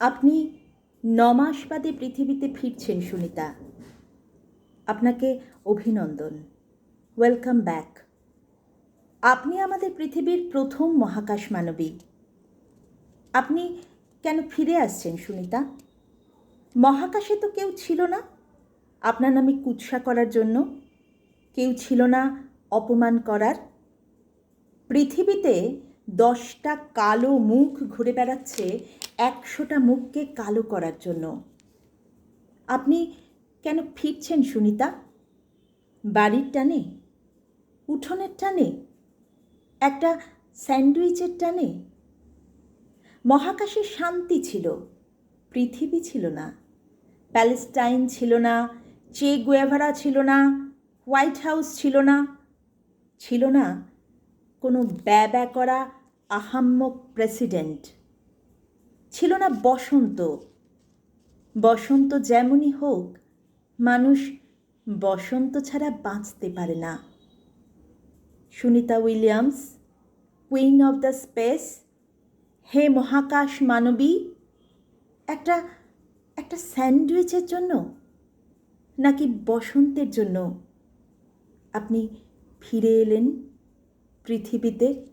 আপনি ন মাস বাদে পৃথিবীতে ফিরছেন, সুনিতা। আপনাকে অভিনন্দন। Welcome back. আপনি আমাদের পৃথিবীর প্রথম মহাকাশ মানবী। আপনি কেন ফিরে আসছেন, সুনিতা? মহাকাশে তো কেউ ছিল না। আপনার নামে কুৎসা করার জন্য কেউ ছিল না, অপমান করার। পৃথিবীতে দশটা কালো মুখ ঘুরে বেড়াচ্ছে একশোটা মুখকে কালো করার জন্য। আপনি কেন ফিরছেন সুনিতা? বাড়ির টানে? উঠোনের টানে? একটা স্যান্ডউইচের টানে? মহাকাশে শান্তি ছিল, পৃথিবী ছিল না, প্যালেস্টাইন ছিল না, চে গুয়েভারা ছিল না, হোয়াইট হাউস ছিল না ছিল না কোনো ব্যা ব্যা করা আহাম্মক প্রেসিডেন্ট। ছিল না বসন্ত। বসন্ত যেমনই হোক, মানুষ বসন্ত ছাড়া বাঁচতে পারে না। Sunita Williams, queen of the space, হে মহাকাশ মানবী, একটা একটা স্যান্ডউইচের জন্য? নাকি বসন্তের জন্য? আপনি ফিরে এলেন পৃথিবীতে?